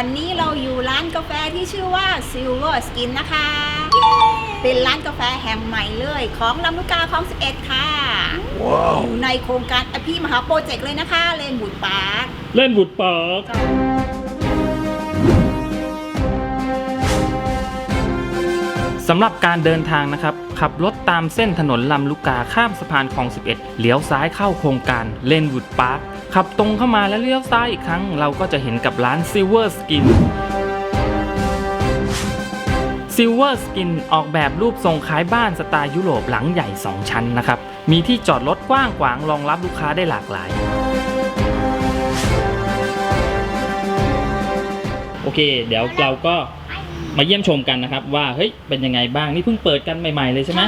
วันนี้เราอยู่ร้านกาแฟที่ชื่อว่า Silver Skin นะคะ เป็นร้านกาแฟแห่งใหม่เลย ของลำลูกกาของ11 ค่ะอยู่ในโครงการอภิมหาโปรเจกต์เลยนะคะ เลนบุดปาร์คเล่นบุดปากสำหรับการเดินทางนะครับ ขับรถตามเส้นถนนลำลูกกาข้ามสะพานคลอง 11 เลี้ยวซ้ายเข้าโครงการเลนวูดพาร์ค ขับตรงเข้ามาแล้วเลี้ยวซ้ายอีกครั้ง เราก็จะเห็นกับร้าน Silver Skin Silver Skin ออกแบบรูปทรงคล้ายบ้านสไตล์ยุโรปหลังใหญ่ 2 ชั้นนะครับ มีที่จอดรถกว้างขวางรองรับลูกค้าได้หลากหลายโอเค เดี๋ยวเราก็มาเยี่ยมชมกันนะครับ ว่าเฮ้ยเป็นยังไงบ้างนี่เพิ่งเปิดกันใหม่ๆเลยใช่ไหม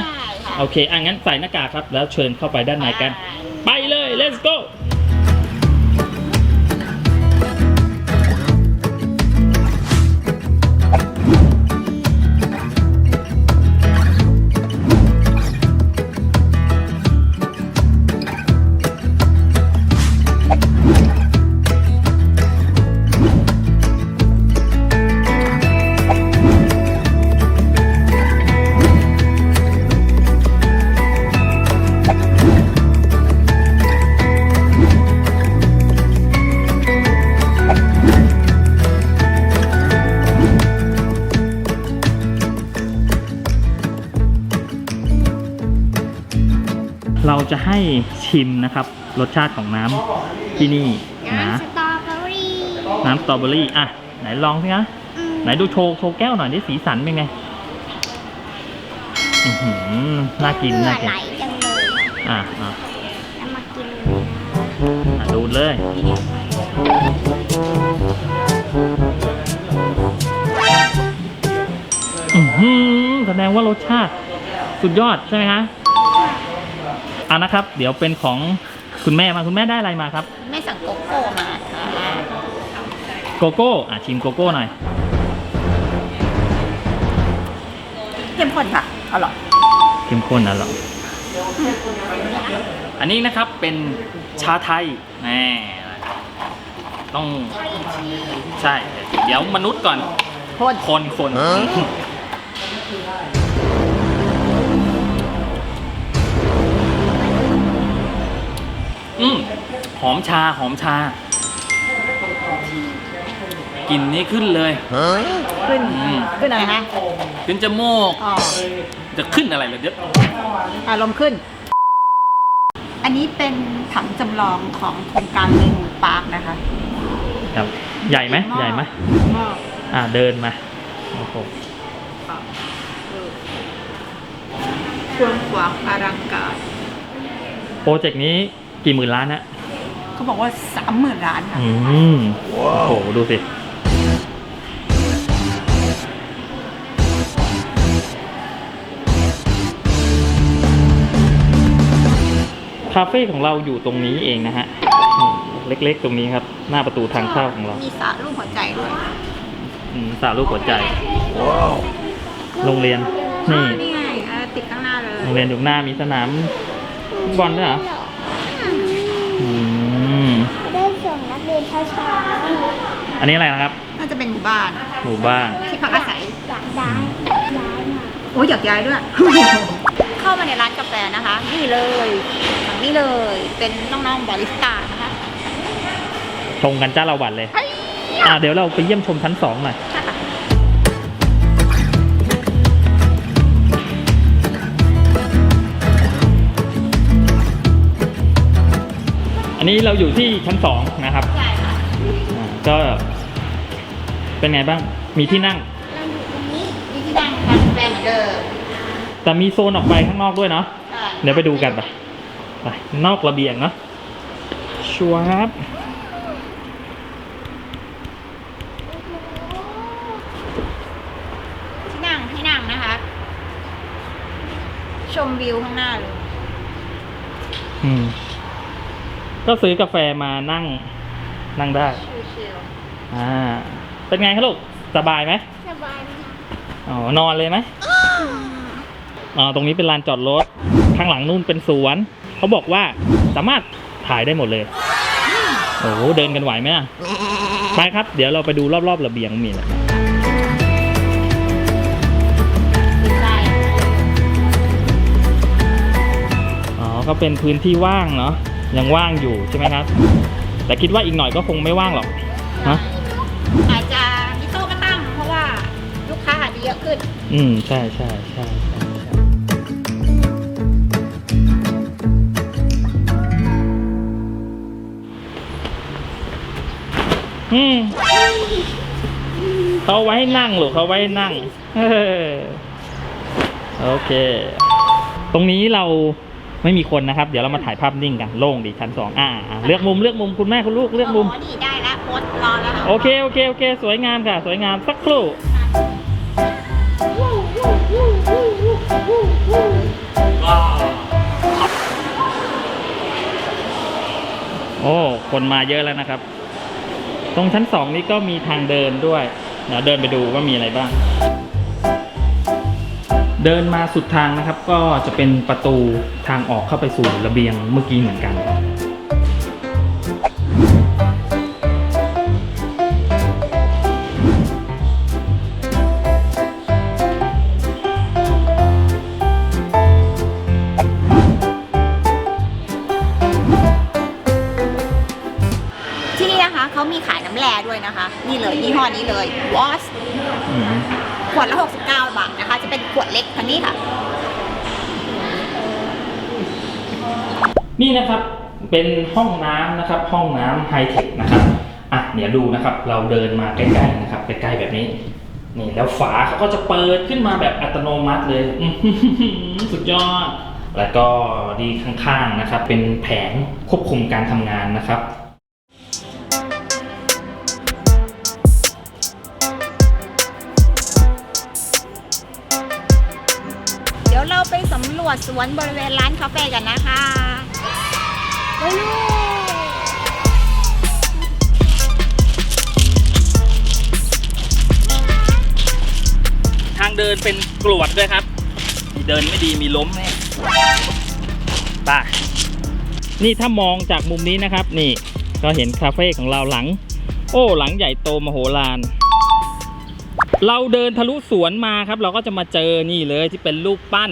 ค่ะโอเคอะงั้นใส่หน้ากากครับแล้วเชิญเข้าไปด้านในกัน ไปเลย let's go จะให้ชิมนะครับ รสชาติของน้ำที่นี่นะ น้ำสตรอเบอรี่น้ำสตรอเบอรี่อะ ไหนลองสิคะอืมไหนดูโชว์โชว์แก้วหน่อยดิสีสันเป็นไงอือหือน่ากินเหงื่น่าอกิไหนลจังเลยอะอะแล้วมากินอะดูดเลยอือหือแสดงว่ารสชาติสุดยอดใช่ไหมคะ อะนะครับ เดี๋ยวเป็นของคุณแม่มาคุณแม่ได้อะไรมาครับ แม่สั่งโกโก้มาค่ะโกโก้อะชิมโกโก้หน่อยเข้มข้นค่ะอร่อยเข้มข้นอร่อยอันนี้นะครับเป็นชาไทยแน่ต้องใช่ เดี๋ยวมนุษย์ก่อนข้นคนคน หอมชาหอมชา กลิ่นนี้ขึ้นเลย ขึ้น อืม ขึ้นอะไรคะขึ้นจมูกอ๋อจะขึ้นอะไรเลยเดี๋ยวอารมณ์ขึ้น อันนี้เป็นผังจำลองของโครงการเลนบุดปาร์คนะคะครับ ใหญ่ไหมใหญ่ไหมมากอ่าเดินมาโอ้โหกว้างขวางอลังการโปรเจกต์นี้กี่หมื่นล้านฮะ เขาบอกว่าสามหมื่นล้านค่ะ อืมโอ้โหดูสิ คาเฟ่ของเราอยู่ตรงนี้เองนะฮะอืมเล็กๆตรงนี้ครับ หน้าประตูทางเข้าของเรามีสระรูปหัวใจด้วยอืมสารูปหัวใจ โรงเรียน นี่อ๋อนี่ไงเออติดข้างหน้าเลยโรงเรียนอยู่หน้ามีสนามฟุตบอลด้วยเหรออืม ได้ส่งนักเรียน ช้าอันนี้อะไรนะครับ น่าจะเป็นหมู่บ้านหมู่บ้าน ที่พักอาศัยๆอยากย้ายย้ายมาโอ้ยอยากย้ายด้วย เข้ามาในร้านกาแฟนะคะ นี่เลยฝั่งนี้เลยเป็นน้องๆบาริสต้านะคะชงกันจ้าละวันเลยอ่าเดี๋ยวเราไปเยี่ยมชมชั้นสองหน่อยอันนี้เราอยู่ที่ชั้นสองนะครับ ใช่ค่ะ อ่าก็ เป็นไงบ้าง มีที่นั่งเราอยู่ตรงนี้มีที่นั่งทานกาแฟเหมือนเดิมแต่มีโซนออกไปข้างนอกด้วยเนาะใช่เดี๋ยวไปดูกันไปไป นอกระเบียงเนาะชัวครับที่นั่งที่นั่งนะคะ ชมวิวข้างหน้าเลย อืม ก็ซื้อกาแฟมานั่ง นั่งได้ชิลอ่าเป็นไงครับลูกสบายไหมสบายไหมคะอ๋อนอนเลยไหมอ๋อตรงนี้เป็นลานจอดรถข้างหลังนู่นเป็นสวนเขาบอกว่าสามารถถ่ายได้หมดเลยๆโอ้โหเดินกันไหวไหมอะไปครับ เดี๋ยวเราไปดูรอบๆระเบียงมีอะไรใช่อ๋อก็เป็นพื้นที่ว่างเนาะยังว่างอยู่ใช่ไหมครับ แต่คิดว่าอีกหน่อยก็คงไม่ว่างหรอกฮะอาจจะมีโต๊ะมาตั้งเพราะว่าลูกค้าอาจจะเยอะขึ้น อืมใช่ใช่ใช่ใช่ใช่อืมเขาไว้ให้นั่งหรือเขาไว้ให้นั่งเออโอเค ตรงนี้เรา ไม่มีคนนะครับ เดี๋ยวเรามาถ่ายภาพนิ่งกันโล่งดีชั้นสองอ่าอ่าเลือกมุมเลือกมุมคุณแม่คุณลูกเลือกมุมอ๋อนี่ได้แล้วโพสต์รอแล้วค่ะโอเคโอเคโอเค สวยงามค่ะ สวยงามสักครู่ โอ้คนมาเยอะแล้วนะครับ ตรงชั้นสองนี้ก็มีทางเดินด้วยเดี๋ยวเดินไปดูว่ามีอะไรบ้าง เดินมาสุดทางนะครับ ก็จะเป็นประตูทางออกเข้าไปสู่ระเบียงเมื่อกี้เหมือนกันครับที่นี่นะคะเขามีขายน้ำแร่ด้วยนะคะ นี่เลยยี่ห้อนี้เลย Wash อืม ขวดละ 69 บาทนะคะ จะเป็นขวดเล็กทันนี้ค่ะ นี่นะครับเป็นห้องน้ำนะครับ ห้องน้ำไฮเทคนะครับอะเดี๋ยวดูนะครับ เราเดินมาใกล้ๆนะครับใกล้ๆแบบนี้ นี่แล้วฝาเขาก็จะเปิดขึ้นมาแบบอัตโนมัติเลยอื้อหือสุดยอด แล้วก็ดีข้างๆนะครับ เป็นแผงควบคุมการทำงานนะครับ เราไปสำรวจสวนบริเวณร้านคาเฟ่กันนะคะไปลูทางเดินเป็นกรวดด้วยครับ มีเดินไม่ดีมีล้มแน่ไปนี่ถ้ามองจากมุมนี้นะครับ นี่ ก็เห็นคาเฟ่ของเราหลัง โอ้ หลังใหญ่โตมโหฬาร เราเดินทะลุสวนมาครับ เราก็จะมาเจอนี่เลยที่เป็นรูปปั้น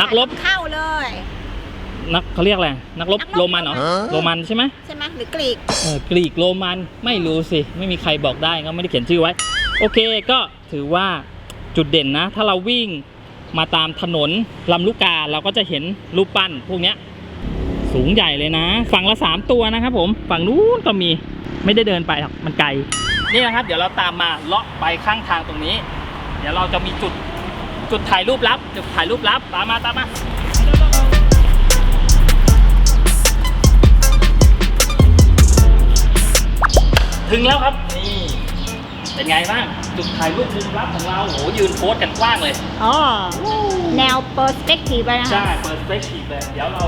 นักรบ เข้าเลย นักเขาเรียกอะไรนักรบนักรบโรมันเหรอโรมันใช่ไหมใช่ไหมหรือกรีกเออกรีกโรมันไม่รู้สิ ไม่มีใครบอกได้ก็ไม่ได้เขียนชื่อไว้ โอเคก็ถือว่าจุดเด่นนะ ถ้าเราวิ่งมาตามถนนลำลูกกาเราก็จะเห็นรูปปั้นพวกเนี้ยสูงใหญ่เลยนะ ฝั่งละสามตัวนะครับผม ฝั่งนู้นก็มีไม่ได้เดินไปหรอกมันไกล นี่นะครับ เดี๋ยวเราตามมาเลาะไปข้างทางตรงนี้ เดี๋ยวเราจะมีจุดจุดถ่ายรูปลับจุดถ่ายรูปลับตามมาตามมาถึงแล้วครับนี่เป็นไงบ้างจุดถ่ายรูปมุมลับของเราโหยืนโพสกันกว้างเลยอ๋อแนวเปอร์สเปกทีฟไปนะคะใช่เปิดสเปคชีเลยเดี๋ยวเรา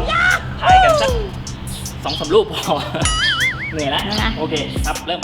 ถ่ายกันสักสองสามรูปพอเหนื่อยแล้วโอเคครับเริ่ม